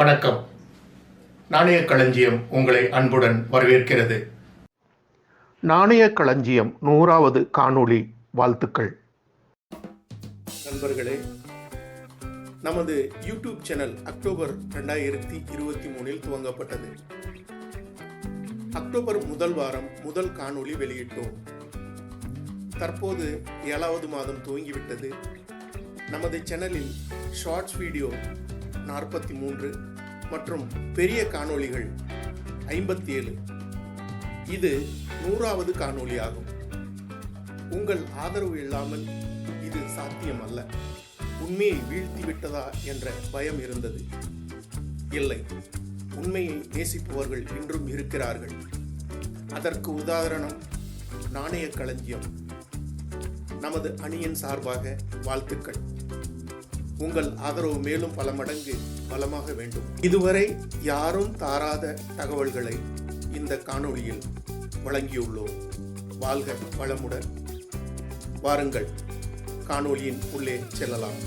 வணக்கம். நாணய களஞ்சியம் உங்களை அன்புடன் வரவேற்கிறது. நாணய களஞ்சியம் நூறாவது காணொளி வாழ்த்துக்கள். நண்பர்களே நமது யூடியூப் சேனல் அக்டோபர் ரெண்டாயிரத்தி இருபத்தி மூணில் துவங்கப்பட்டது. அக்டோபர் முதல் வாரம் முதல் காணொளி வெளியிட்டோம். தற்போது ஏழாவது மாதம் துவங்கிவிட்டது. நமது சேனலில் ஷார்ட்ஸ் வீடியோ நாற்பத்தி மூன்று மற்றும் பெரிய காணொளிகள் ஐம்பத்தி ஏழு. இது நூறாவது காணொளி ஆகும் உங்கள் ஆதரவு இல்லாமல் இது சாத்தியமல்ல. உண்மையை வீழ்த்தி விட்டதா என்ற பயம் இருந்தது. இல்லை உண்மையை நேசிப்பவர்கள் இன்றும் இருக்கிறார்கள். அதற்கு உதாரணம் நாணய களஞ்சியம். நமது அணியின் சார்பாக வாழ்த்துக்கள். உங்கள் ஆதரவு மேலும் பல மடங்கு பலமாக வேண்டும். இதுவரை யாரும் தாராத தகவல்களை இந்த காணொளியில் வழங்கியுள்ளோம். வாழ்க வளமுடன். வாருங்கள் காணொளியின் உள்ளே செல்லலாம்.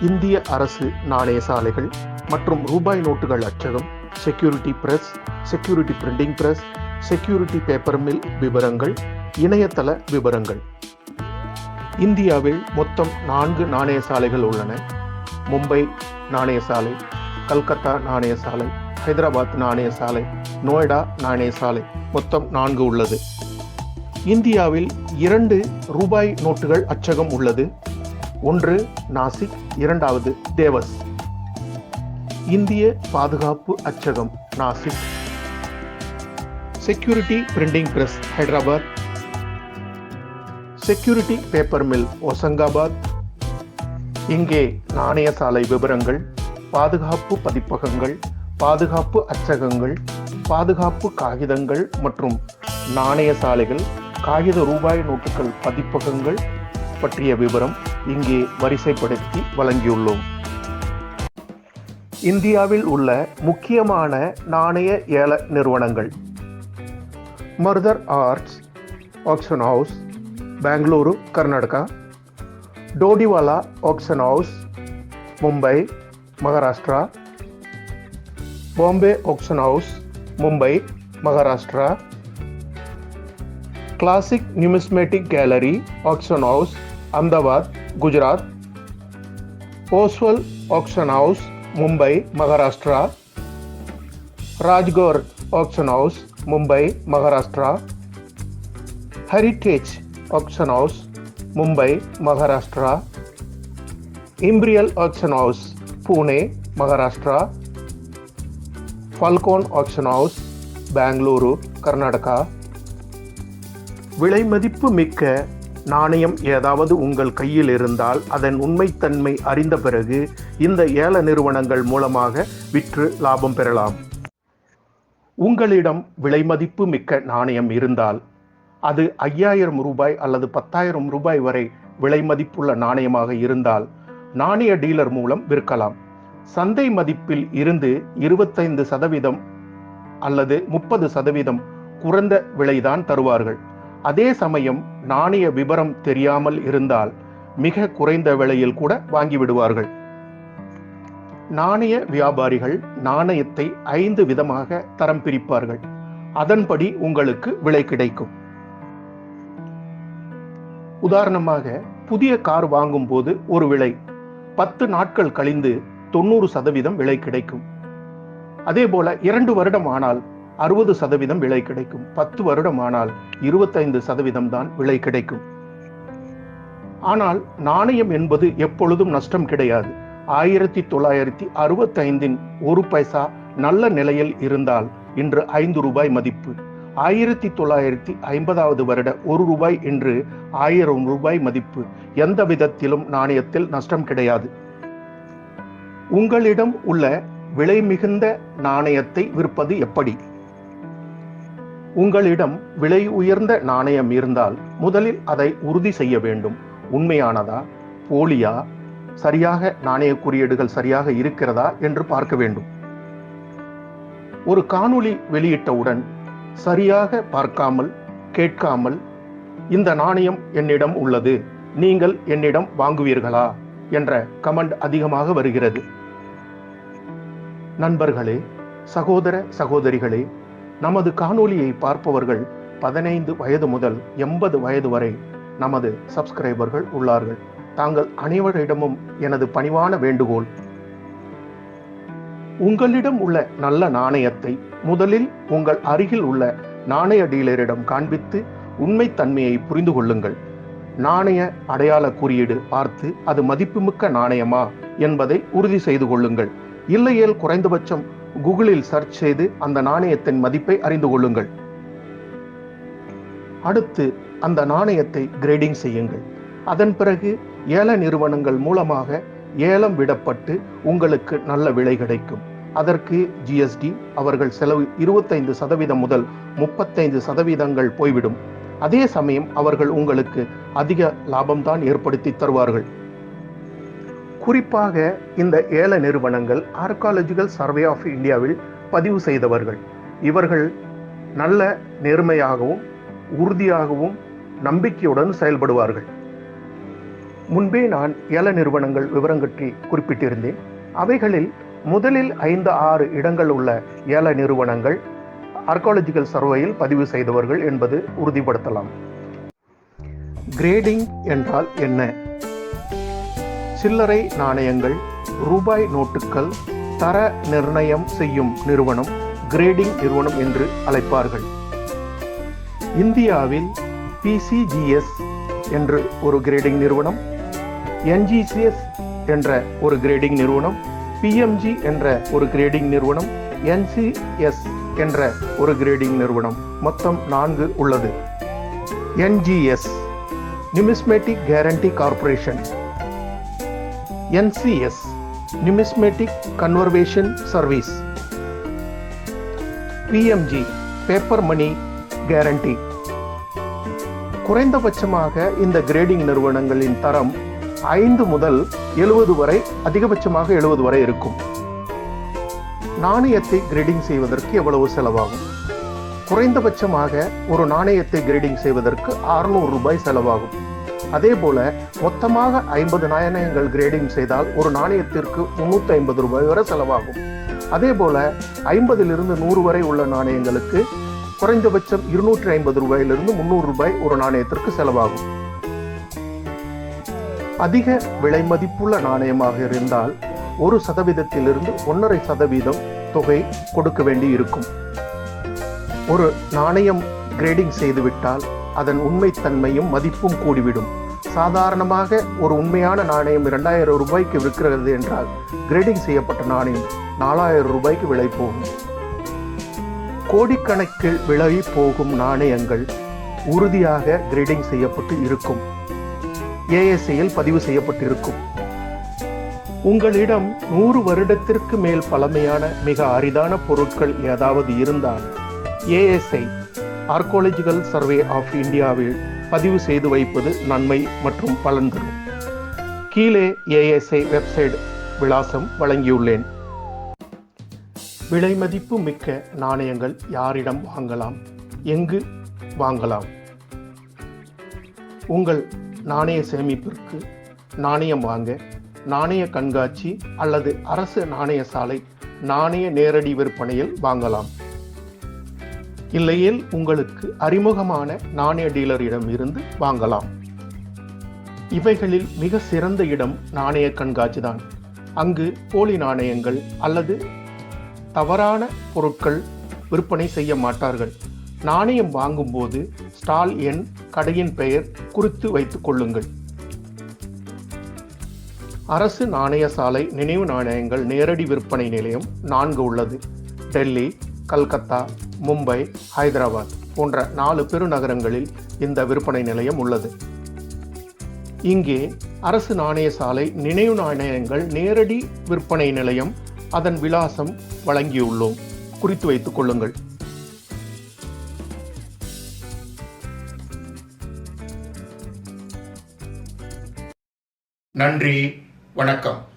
இந்திய அரசு நாணய சாலைகள் மற்றும் ரூபாய் நோட்டுகள் அச்சகம் security press security printing press security paper mill விவரங்கள் இணையதள விவரங்கள். இந்தியாவில் மொத்தம் நான்கு நாணய சாலைகள் உள்ளன. மும்பை நாணய சாலை கல்கத்தா நாணய சாலை ஹைதராபாத் நாணய சாலை நோய்டா நாணய சாலை மொத்தம் நான்கு உள்ளது. இந்தியாவில் இரண்டு ரூபாய் நோட்டுகள் அச்சகம் உள்ளது. ஒன்று நாசிக் இரண்டாவது தேவஸ். இந்திய பாதுகாப்பு அச்சகம் Nashik. Security printing press Hyderabad. Security paper mill Hoshangabad. இங்கே நாணய சாலை விவரங்கள் பாதுகாப்பு பதிப்பகங்கள் பாதுகாப்பு அச்சகங்கள் பாதுகாப்பு காகிதங்கள் மற்றும் நாணய சாலைகள் காகித ரூபாய் நோட்டுகள் பதிப்பகங்கள் பற்றிய விவரம் இங்கே வரிசைப்படுத்தி வழங்கியுள்ளோம். இந்தியாவில் உள்ள முக்கியமான நாணய ஏல நிறுவனங்கள். Marudhar Arts Auction House Bengaluru Karnataka Todywalla Auction House Mumbai Maharashtra Bombay Auction House Mumbai Maharashtra Classic Numismatic Gallery Auction House Ahmedabad Gujarat Oswal Auction House Mumbai Maharashtra Rajgor Auction House Mumbai Maharashtra Heritage Auction House Mumbai Maharashtra Imperial Auction House Pune Maharashtra Falcon Auction House Bengaluru Karnataka விலைமதிப்பு மிக்க நாணயம் ஏதாவது உங்கள் கையில் இருந்தால் அதன் உண்மைத்தன்மை அறிந்த பிறகு இந்த ஏல நிறுவனங்கள் மூலமாக விற்று லாபம் பெறலாம். உங்களிடம் விலைமதிப்பு மிக்க நாணயம் இருந்தால் அது ஐயாயிரம் ரூபாய் அல்லது பத்தாயிரம் ரூபாய் வரை விலை மதிப்புள்ள நாணயமாக இருந்தால் நாணய டீலர் மூலம் விற்கலாம். சந்தை மதிப்பில் இருந்து இருபத்தைந்து சதவீதம் அல்லது முப்பது சதவீதம் குறைந்த விலைதான் தருவார்கள். அதே சமயம் நாணய விபரம் தெரியாமல் இருந்தால் மிக குறைந்த விலையில் கூட வாங்கிவிடுவார்கள் நாணய வியாபாரிகள் நாணயத்தை ஐந்து விதமாக தரம் பிரிப்பார்கள். அதன்படி உங்களுக்கு விலை கிடைக்கும். உதாரணமாக புதிய கார் வாங்கும் போது ஒரு விலை பத்து நாட்கள் கழிந்து தொண்ணூறு சதவீதம் விலை கிடைக்கும். அதே போல இரண்டு வருடம் ஆனால் அறுபது சதவீதம் விலை கிடைக்கும். பத்து வருடம் ஆனால் இருபத்தைந்து சதவீதம் தான் விலை கிடைக்கும். ஆனால் நாணயம் என்பது எப்பொழுதும் நஷ்டம் கிடையாது. ஆயிரத்தி தொள்ளாயிரத்தி அறுபத்தைந்தின் ஒரு பைசா நல்ல நிலையில் இருந்தால் இன்று ஐந்து ரூபாய் மதிப்பு. ஆயிரத்தி தொள்ளாயிரத்தி ஐம்பதாவது வருட ஒரு ரூபாய் என்று ஆயிரம் ரூபாய் மதிப்பு. எந்த விதத்திலும் நாணயத்தில் நஷ்டம் கிடையாது. உங்களிடம் உள்ள விலை மிகுந்த நாணயத்தை விற்பது எப்படி? உங்களிடம் விலை உயர்ந்த நாணயம் இருந்தால் முதலில் அதை உறுதி செய்ய வேண்டும். உண்மையானதா? போலியா? சரியாக நாணய குறியீடுகள் சரியாக இருக்கிறதா? என்று பார்க்க வேண்டும். ஒரு காணொளி வெளியிட்டவுடன் சரியாக பார்க்காமல் கேட்காமல் இந்த நாணயம் என்னிடம் உள்ளது. நீங்கள் என்னிடம் வாங்குவீர்களா? என்ற கமெண்ட் அதிகமாக வருகிறது. நண்பர்களே சகோதர சகோதரிகளே நமது காணொளியை பார்ப்பவர்கள் பதினைந்து வயது முதல் எண்பது வயது வரை நமது சப்ஸ்கிரைபர்கள் உள்ளார்கள். தாங்கள் அனைவரிடமும் எனது பணிவான வேண்டுகோள் உங்களிடம் உள்ள நல்ல நாணயத்தை முதலில் உங்கள் அருகில் உள்ள நாணய டீலரிடம் காண்பித்து உண்மைத்தன்மையை புரிந்து கொள்ளுங்கள். நாணய அடையாள குறியீடு பார்த்து அது மதிப்புமிக்க நாணயமா என்பதை உறுதி செய்து கொள்ளுங்கள். இல்லையேல் குறைந்தபட்சம் கூகுளில் சர்ச் செய்து அந்த நாணயத்தின் மதிப்பை அறிந்து கொள்ளுங்கள். அடுத்து அந்த நாணயத்தை கிரேடிங் செய்யுங்கள். அதன் பிறகு ஏல நிறுவனங்கள் மூலமாக ஏலம் விடப்பட்டு உங்களுக்கு நல்ல விலை கிடைக்கும். அதற்கு ஜிஎஸ்டி அவர்கள் செலவு இருபத்தைந்து சதவீதம் முதல் முப்பத்தைந்து சதவீதங்கள் போய்விடும். அதே சமயம் அவர்கள் உங்களுக்கு அதிக லாபம்தான் ஏற்படுத்தி தருவார்கள். குறிப்பாக இந்த ஏல நிறுவனங்கள் ஆர்காலஜிக்கல் சர்வே ஆஃப் இந்தியாவில் பதிவு செய்தவர்கள். இவர்கள் நல்ல நேர்மையாகவும் உறுதியாகவும் நம்பிக்கையுடன் செயல்படுவார்கள். முன்பே நான் ஏல நிறுவனங்கள் விவரம் பற்றி குறிப்பிட்டிருந்தேன். அவைகளில் முதலில் ஐந்து ஆறு இடங்கள் உள்ள ஏல நிறுவனங்கள் ஆர்காலஜிக்கல் சர்வேயில் பதிவு செய்தவர்கள் என்பது உறுதிப்படுத்தலாம். கிரேடிங் என்றால் என்ன? சில்லறை நாணயங்கள் ரூபாய் நோட்டுகள் தர நிர்ணயம் செய்யும் நிறுவனம் கிரேடிங் நிறுவனம் என்று அழைப்பார்கள். இந்தியாவில் பிசிஜிஎஸ் என்று ஒரு கிரேடிங் நிறுவனம் என்ஜிசிஎஸ் என்ற ஒரு கிரேடிங் நிறுவனம் பிஎம்ஜி என்ற ஒரு கிரேடிங் நிறுவனம் என்சிஎஸ் என்ற ஒரு கிரேடிங் நிறுவனம். மொத்தம் நான்கு உள்ளது. NGS numismatic guaranty corporation NCS numismatic conservation service PMG paper money guaranty குறைந்தபட்சமாக இந்த கிரேடிங் நிறுவனங்களின் தரம் ஐந்து முதல் எழுபது வரை அதிகபட்சமாக எழுபது வரை இருக்கும். நாணயத்தை கிரேடிங் செய்வதற்கு எவ்வளவு செலவாகும்? குறைந்தபட்சமாக ஒரு நாணயத்தை கிரேடிங் செய்வதற்கு அறுநூறு ரூபாய் செலவாகும். அதே போல மொத்தமாக ஐம்பது நாணயங்கள் கிரேடிங் செய்தால் ஒரு நாணயத்திற்கு முன்னூத்தி ஐம்பது ரூபாய் வரை செலவாகும். அதே போல ஐம்பதிலிருந்து நூறு வரை உள்ள நாணயங்களுக்கு குறைந்தபட்சம் இருநூற்றி ஐம்பது ரூபாயிலிருந்து முந்நூறு ரூபாய் ஒரு நாணயத்திற்கு செலவாகும். அதிக விலை மதிப்புள்ள நாணயமாக இருந்தால் ஒரு சதவீதத்திலிருந்து ஒன்றரை சதவீதம் தொகை கொடுக்க வேண்டி இருக்கும் ஒரு நாணயம் கிரேடிங் செய்துவிட்டால் அதன் உண்மைத்தன்மையும் மதிப்பும் கூடிவிடும். சாதாரணமாக ஒரு உண்மையான நாணயம் இரண்டாயிரம் ரூபாய்க்கு விற்கிறது என்றால் கிரேடிங் செய்யப்பட்ட நாணயம் நாலாயிரம் ரூபாய்க்கு விலை போகும். கோடிக்கணக்கில் விலை போகும் நாணயங்கள் உறுதியாக கிரேடிங் செய்யப்பட்டு இருக்கும். ஏஎஸ்ஐயில் பதிவு செய்யப்பட்டிருக்கும். உங்களிடம் நூறு வருடத்திற்கு மேல் பழமையான மிக அரிதான பொருட்கள் ஏதாவது இருந்தால் ஏஎஸ்ஐ ஆர்காலஜிக்கல் சர்வே ஆஃப் இந்தியாவில் பதிவு செய்து வைப்பது நன்மை மற்றும் பலன் தரும். கீழே ஏஎஸ்ஐ வெப்சைட் விலாசம் வழங்கியுள்ளேன். விலை மதிப்பு மிக்க நாணயங்கள் யாரிடம் வாங்கலாம்? எங்கு வாங்கலாம்? உங்கள் நாணய சேமிப்பிற்கு நாணயம் வாங்க நாணய கண்காட்சி அல்லது அரசு நாணய சாலை நாணய நேரடி விற்பனையில் வாங்கலாம். இல்லையேல் உங்களுக்கு அறிமுகமான நாணய டீலரிடம் இருந்து வாங்கலாம். இவைகளில் மிக சிறந்த இடம் நாணய கண்காட்சி தான். அங்கு போலி நாணயங்கள் அல்லது தவறான பொருட்கள் விற்பனை செய்ய மாட்டார்கள். நாணயம் வாங்கும்போது ஸ்டால் எண் கடையின் பெயர் குறித்து வைத்துக் கொள்ளுங்கள். அரசு நாணய சாலை நினைவு நாணயங்கள் நேரடி விற்பனை நிலையம் நான்கு உள்ளது. டெல்லி கல்கத்தா மும்பை ஹைதராபாத் போன்ற நாலு பெருநகரங்களில் இந்த விற்பனை நிலையம் உள்ளது. இங்கே அரசு நாணய சாலை நினைவு நாணயங்கள் நேரடி விற்பனை நிலையம் அதன் விலாசம் வழங்கியுள்ளோம். குறித்து வைத்துக் கொள்ளுங்கள். நன்றி வணக்கம்.